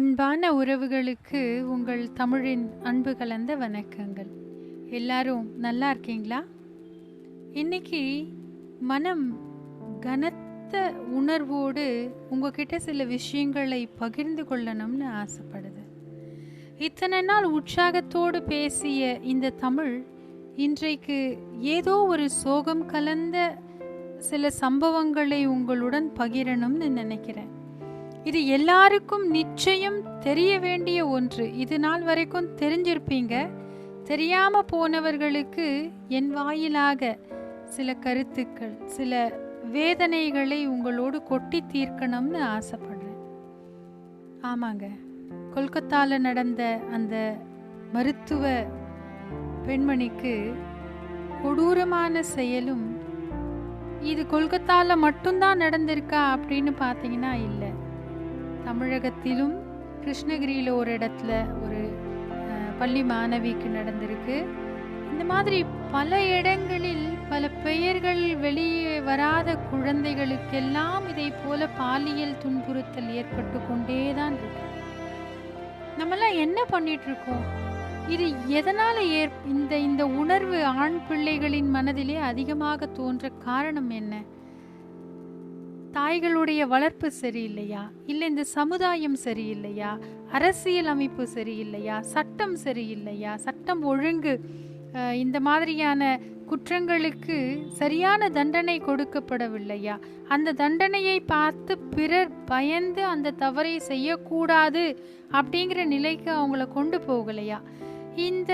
அன்பான உறவுகளுக்கு உங்கள் தமிழின் அன்பு கலந்த வணக்கங்கள். எல்லாரும் நல்லா இருக்கீங்களா? இன்னைக்கு மனம் கனத்த உணர்வோடு உங்ககிட்ட சில விஷயங்களை பகிர்ந்து கொள்ளணும்னு ஆசைப்படுது. இத்தனை நாள் உற்சாகத்தோடு பேசிய இந்த தமிழ் இன்றைக்கு ஏதோ ஒரு சோகம் கலந்த சில சம்பவங்களை உங்களுடன் பகிரணும்னு நினைக்கிறேன். இது எல்லாருக்கும் நிச்சயம் தெரிய வேண்டிய ஒன்று. இது நாள் வரைக்கும் தெரிஞ்சிருப்பீங்க. தெரியாம போனவர்களுக்கு என் வாயிலாக சில கருத்துக்கள் சில வேதனைகளை உங்களோடு கொட்டி தீர்க்கணும்னு ஆசைப்படுறேன். ஆமாங்க. கொல்கத்தாவில் நடந்த அந்த மருத்துவ பெண்மணிக்கு கொடூரமான செயலும் இது கொல்கத்தாவில் மட்டும்தான் நடந்திருக்கா அப்படின்னு பார்த்தீங்கன்னா இல்லை. தமிழகத்திலும் கிருஷ்ணகிரியில் ஒரு இடத்துல ஒரு பள்ளி மாணவிக்கு நடந்திருக்கு. இந்த மாதிரி பல இடங்களில் பல பெயர்கள் வெளியே வராத குழந்தைகளுக்கெல்லாம் இதை போல பாலியல் துன்புறுத்தல் ஏற்பட்டு கொண்டே தான் இருக்கு. நம்மெல்லாம் என்ன பண்ணிட்டு இருக்கோம்? இது எதனால ஏற் இந்த இந்த உணர்வு ஆண் பிள்ளைகளின் மனதிலே அதிகமாக தோன்ற காரணம் என்ன? தாய்களுடைய வளர்ப்பு சரியில்லையா? இல்லை இந்த சமுதாயம் சரியில்லையா? அரசியல் அமைப்பு சரியில்லையா? சட்டம் சரியில்லையா? சட்டம் ஒழுங்கு இந்த மாதிரியான குற்றங்களுக்கு சரியான தண்டனை கொடுக்கப்படவில்லையா? அந்த தண்டனையை பார்த்து பிறர் பயந்து அந்த தவறை செய்யக்கூடாது அப்படிங்கிற நிலைக்கு அவங்கள கொண்டு போகலையா? இந்த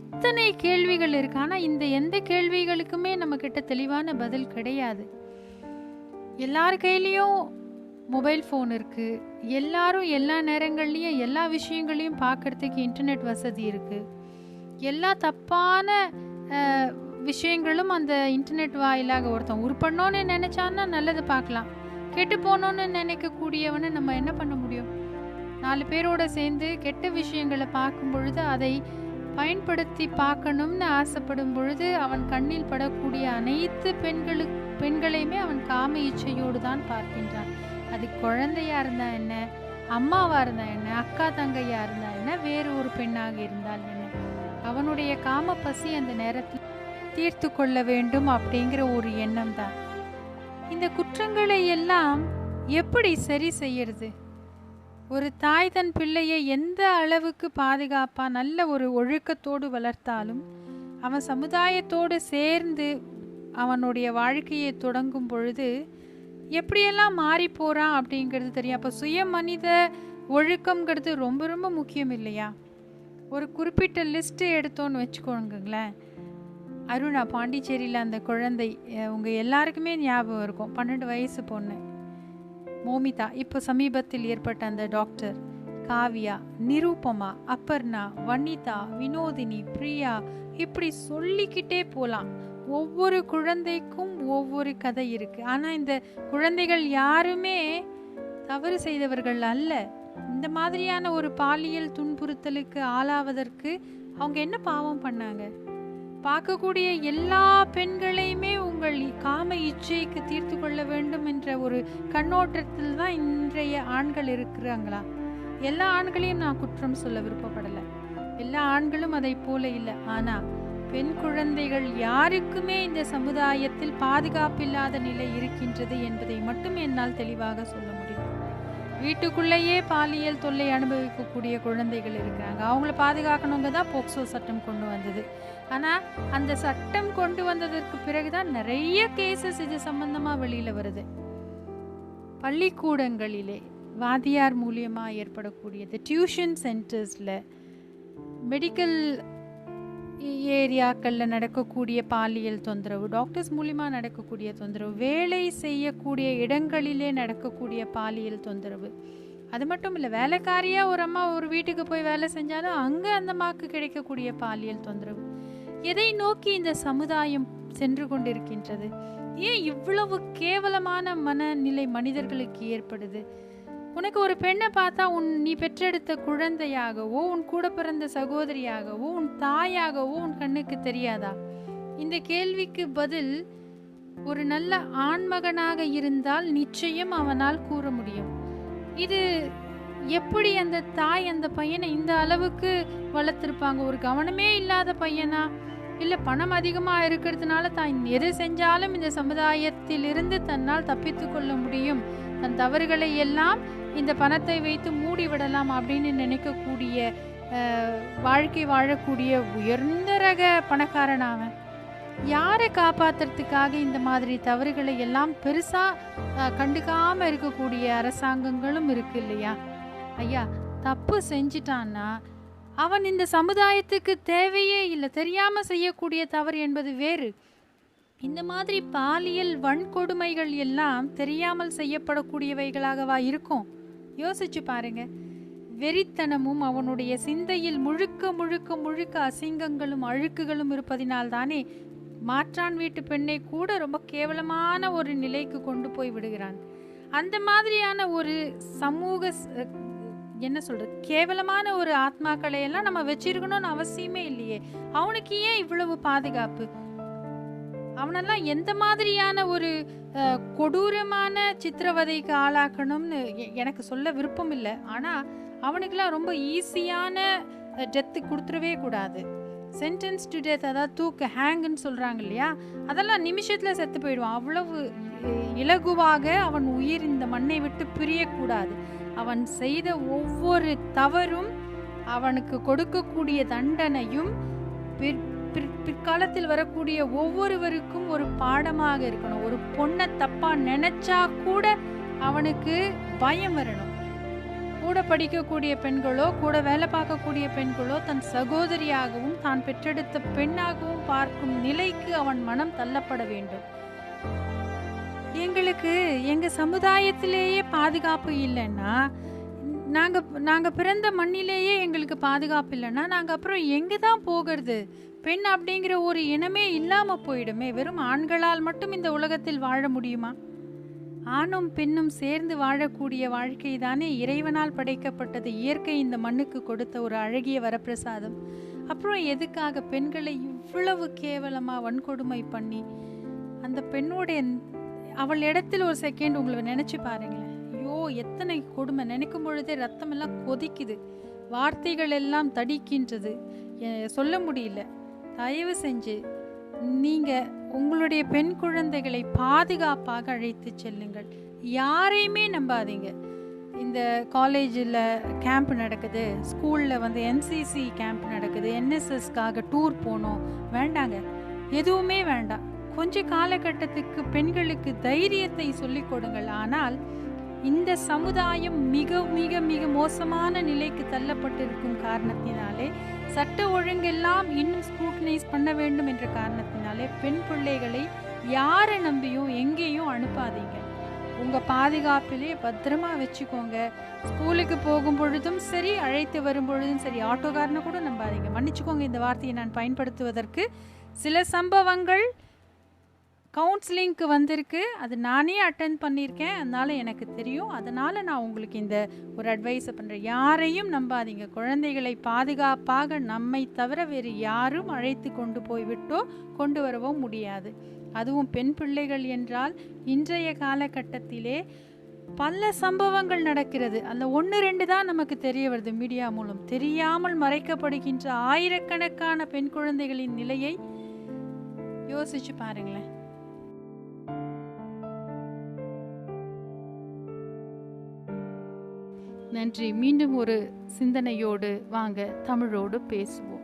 இத்தனை கேள்விகள் இருக்கு. ஆனால் இந்த எந்த கேள்விகளுக்குமே நம்ம கிட்ட தெளிவான பதில் கிடையாது. எல்லார் கையிலையும் மொபைல் ஃபோன் இருக்குது எல்லாரும் எல்லா நேரங்கள்லேயும் எல்லா விஷயங்களையும் பார்க்கறதுக்கு இன்டர்நெட் வசதி இருக்குது எல்லா தப்பான விஷயங்களும் அந்த இன்டர்நெட் வாயிலாக ஒருத்தன் உருப்படணும்னு நினச்சான்னா நல்லது பார்க்கலாம் கெட்டு போனோன்னு நினைக்கக்கூடியவனை நம்ம என்ன பண்ண முடியும்? நாலு பேரோட சேர்ந்து கெட்ட விஷயங்களை பார்க்கும் பொழுது அதை பயன்படுத்தி பார்க்கணும்னு ஆசைப்படும் பொழுது அவன் கண்ணில் படக்கூடிய அனைத்து பெண்களுக்கு பெண்களையுமே அவன் காம இச்சையோடு தான் பார்க்கின்றான். அது குழந்தையா இருந்தா என்ன? அம்மாவா இருந்தா என்ன? அக்கா தங்கையா இருந்தா என்ன? வேறு ஒரு பெண்ணாக இருந்தால் என்ன? அவனுடைய காம பசி அந்த நேரத்தில் தீர்த்து கொள்ள வேண்டும் அப்படிங்கிற ஒரு எண்ணம் தான். இந்த குற்றங்களை எல்லாம் எப்படி சரி செய்யறது? ஒரு தாய் தன் பிள்ளையை எந்த அளவுக்கு பாதுகாப்பா நல்ல ஒரு ஒழுக்கத்தோடு வளர்த்தாலும் அவன் சமுதாயத்தோடு சேர்ந்து அவனுடைய வாழ்க்கையை தொடங்கும் பொழுது எப்படியெல்லாம் மாறி போறான் அப்படிங்கிறது தெரியும். அப்போ சுய மனித ஒழுக்கம்ங்கிறது ரொம்ப ரொம்ப முக்கியம் இல்லையா? ஒரு குறிப்பிட்ட லிஸ்ட்டு எடுத்தோன்னு வச்சுக்கோங்களேன். அருணா பாண்டிச்சேரியில் அந்த குழந்தை உங்கள் எல்லாருக்குமே ஞாபகம் இருக்கும். பன்னெண்டு வயசு பொண்ணு. மோமிதா இப்போ சமீபத்தில் ஏற்பட்ட அந்த டாக்டர் காவியா நிரூபமா அப்பர்ணா வனிதா வினோதினி பிரியா இப்படி சொல்லிக்கிட்டே போகலாம் ஒவ்வொரு குழந்தைக்கும் ஒவ்வொரு கதை இருக்கு. ஆனா இந்த குழந்தைகள் யாருமே தவறு செய்தவர்கள் அல்ல. இந்த மாதிரியான ஒரு பாலியல் துன்புறுத்தலுக்கு ஆளாவதற்கு அவங்க என்ன பாவம் பண்ணாங்க? பார்க்கக்கூடிய எல்லா பெண்களையுமே உங்கள் காம இச்சைக்கு தீர்த்து கொள்ள வேண்டும் என்ற ஒரு கண்ணோட்டத்தில் தான் இன்றைய ஆண்கள் இருக்கிறாங்களா? எல்லா ஆண்களையும் நான் குற்றம் சொல்ல விருப்பப்படலை. எல்லா ஆண்களும் அதை போல இல்லை. ஆனா பெண் குழந்தைகள் யாருக்குமே இந்த சமுதாயத்தில் பாதுகாப்பில்லாத நிலை இருக்கின்றது என்பதை மட்டும் என்னால் தெளிவாக சொல்ல முடியும். வீட்டுக்குள்ளேயே பாலியல் தொல்லை அனுபவிக்கக்கூடிய குழந்தைகள் இருக்கிறாங்க. அவங்கள பாதுகாக்கணுங்க தான் போக்சோ சட்டம் கொண்டு வந்தது. ஆனால் அந்த சட்டம் கொண்டு வந்ததற்கு பிறகு தான் நிறைய கேசஸ் இது சம்பந்தமாக வெளியில் வருது. பள்ளிக்கூடங்களிலே வாதியார் மூலியமாக ஏற்படக்கூடியது. டியூஷன் சென்டர்ஸில் மெடிக்கல் ஏரியாக்களில் நடக்கக்கூடிய பாலியல் தொந்தரவு டாக்டர்ஸ் மூலிமா நடக்கக்கூடிய தொந்தரவு வேலை செய்யக்கூடிய இடங்களிலே நடக்கக்கூடிய பாலியல் தொந்தரவு அது மட்டும் இல்லை வேலைக்காரியாக ஒரு அம்மா ஒரு வீட்டுக்கு போய் வேலை செஞ்சாலும் அங்கே அந்த அம்மாவுக்கு கிடைக்கக்கூடிய பாலியல் தொந்தரவு எதை நோக்கி இந்த சமுதாயம் சென்று கொண்டிருக்கின்றது ஏன் இவ்வளவு கேவலமான மனநிலை மனிதர்களுக்கு ஏற்படுது உனக்கு ஒரு பெண்ணை பார்த்தா உன் நீ பெற்றெடுத்த குழந்தையாகவோ உன் கூட பிறந்த சகோதரியாகவோ உன் தாயாகவோ உன் கண்ணுக்கு தெரியாதா? இந்த கேள்விக்கு பதில் ஒரு நல்ல ஆண்மகனாக இருந்தால் நிச்சயம் அவனால் கூற முடியும். இது எப்படி அந்த தாய் அந்த பையனை இந்த அளவுக்கு வளர்த்துருப்பாங்க? ஒரு கவனமே இல்லாத பையனா? இல்லை பணம் அதிகமாக இருக்கிறதுனால தான் எது செஞ்சாலும் இந்த சமுதாயத்திலிருந்து தன்னால் தப்பித்து கொள்ள முடியும். தன் தவறுகளை எல்லாம் இந்த பணத்தை வைத்து மூடி விடலாம் அப்படின்னு நினைக்கக்கூடிய வாழ்க்கை வாழக்கூடிய உயர்ந்த ரக பணக்காரன் அவன். யாரை காப்பாத்துறதுக்காக இந்த மாதிரி தவறுகளை எல்லாம் பெருசாக கண்டுக்காமல் இருக்கக்கூடிய அரசாங்கங்களும் இருக்கு இல்லையா? ஐயா தப்பு செஞ்சிட்டான்னா அவன் இந்த சமுதாயத்துக்கு தேவையே இல்லை தெரியாமல் செய்யக்கூடிய தவறு என்பது வேறு. இந்த மாதிரி பாலியல் வன்கொடுமைகள் எல்லாம் தெரியாமல் செய்யப்படக்கூடியவைகளாகவா இருக்கும்? யோசிச்சு பாருங்க. வெறித்தனமும் அவனுடைய சிந்தையில் முழுக்க முழுக்க முழுக்க அசிங்கங்களும் அழுக்குகளும் இருப்பதினால்தானே மாற்றான் வீட்டு பெண்ணை கூட ரொம்ப கேவலமான ஒரு நிலைக்கு கொண்டு போய் விடுகிறான். அந்த மாதிரியான ஒரு சமூக என்ன சொல்றது? கேவலமான ஒரு ஆத்மாக்களை எல்லாம் நம்ம வச்சிருக்கணும்னு அவசியமே இல்லையே. அவனுக்கு ஏன் இவ்வளவு பாதுகாப்பு? அவனெல்லாம் எந்த மாதிரியான ஒரு கொடூரமான சித்திரவதைக்கு ஆளாக்கணும்னு எ- எனக்கு சொல்ல விருப்பம் இல்லை ஆனால் அவனுக்கெல்லாம் ரொம்ப ஈஸியான டெத்து கொடுத்துடவே கூடாது. சென்டென்ஸ் டு டெத் அதாவது தூக்கு ஹேங்குன்னு சொல்கிறாங்க இல்லையா? அதெல்லாம் நிமிஷத்தில் செத்து போயிடுவான். அவ்வளவு இலகுவாக அவன் உயிர் இந்த மண்ணை விட்டு பிரியக்கூடாது. அவன் செய்த ஒவ்வொரு தவறும் அவனுக்கு கொடுக்கக்கூடிய தண்டனையும் பிற்- பிற்காலத்தில் வரக்கூடிய ஒவ்வொருவருக்கும் ஒரு பாடமாக இருக்கணும். ஒரு பொண்ணை தப்பா நினைச்சா கூட அவனுக்கு பயம் வரணும். கூட படிக்கக்கூடிய பெண்களோ கூட வேலை பார்க்கக்கூடிய பெண்களோ தன் சகோதரியாகவும் தான் பெற்றெடுத்த பெண்ணாகவும் பார்க்கும் நிலைக்கு அவன் மனம் தள்ளப்பட வேண்டும். எங்களுக்கு எங்க சமுதாயத்திலேயே பாதுகாப்பு இல்லைன்னா நாங்கள் நாங்கள் பிறந்த மண்ணிலேயே எங்களுக்கு பாதுகாப்பு இல்லைன்னா நாங்கள் அப்புறம் எங்கே தான் போகிறது? பெண் அப்படிங்கிற ஒரு இனமே இல்லாமல் போயிடுமே. வெறும் ஆண்களால் மட்டும் இந்த உலகத்தில் வாழ முடியுமா? ஆணும் பெண்ணும் சேர்ந்து வாழக்கூடிய வாழ்க்கை தானே இறைவனால் படைக்கப்பட்டது. இயற்கை இந்த மண்ணுக்கு கொடுத்த ஒரு அழகிய வரப்பிரசாதம். அப்புறம் எதுக்காக பெண்களை இவ்வளவு கேவலமாக வன்கொடுமை பண்ணி அந்த பெண்ணோடைய அவள் இடத்தில் ஒரு செகண்ட் உங்களை நினச்சி பாருங்களேன். எத்தனை கொடுமை. நினைக்கும் பொழுதே ரத்தம் எல்லாம் கொதிக்குது. வார்த்தைகள் எல்லாம் தடிக்கின்றது சொல்ல முடியல. தயவு செஞ்சு நீங்க உங்களுடைய பெண் குழந்தைகளை பாதுகாப்பாக அழைத்து செல்லுங்கள். யாரையுமே நம்பாதீங்க. இந்த காலேஜில் கேம்ப் நடக்குது. ஸ்கூலில் வந்து என்சிசி கேம்ப் நடக்குது. என்எஸ்எஸ்க்காக டூர் போகணும். வேண்டாங்க. எதுவுமே வேண்டாம். கொஞ்ச காலகட்டத்துக்கு பெண்களுக்கு தைரியத்தை சொல்லிக் கொடுங்கள். ஆனால் இந்த சமுதாயம் மிக மிக மிக மோசமான நிலைக்கு தள்ளப்பட்டிருக்கும் காரணத்தினாலே சட்ட ஒழுங்கெல்லாம் இன்னும் ஸ்க்ரூட்டனைஸ் பண்ண வேண்டும் என்ற காரணத்தினாலே பெண் பிள்ளைகளை யாரை நம்பியும் எங்கேயும் அனுப்பாதீங்க. உங்கள் பாதுகாப்பிலே பத்திரமா வச்சுக்கோங்க. ஸ்கூலுக்கு போகும் பொழுதும் சரி அழைத்து வரும் பொழுதும் சரி ஆட்டோக்காரனை கூட நம்பாதீங்க. மன்னிச்சுக்கோங்க இந்த வார்த்தையை நான் பயன்படுத்துவதற்கு. சில சம்பவங்கள் கவுன்சிலிங்க்கு வந்திருக்கு. அது நானே அட்டன் பண்ணியிருக்கேன். அதனால் எனக்கு தெரியும். அதனால் நான் உங்களுக்கு இந்த ஒரு அட்வைஸை பண்ணுறேன் யாரையும் நம்பாதீங்க. குழந்தைகளை பாதுகாப்பாக நம்மை தவிர வேறு யாரும் அழைத்து கொண்டு போய்விட்டோ கொண்டு வரவோ முடியாது. அதுவும் பெண் பிள்ளைகள் என்றால் இன்றைய காலகட்டத்திலே பல சம்பவங்கள் நடக்கிறது. அந்த ஒன்று ரெண்டு தான் நமக்கு தெரிய வருது மீடியா மூலம். தெரியாமல் மறைக்கப்படுகின்ற ஆயிரக்கணக்கான பெண் குழந்தைகளின் நிலையை யோசிச்சு பாருங்களேன். நன்றி. மீண்டும் ஒரு சிந்தனையோடு வாங்க தமிழோடு பேசுவோம்.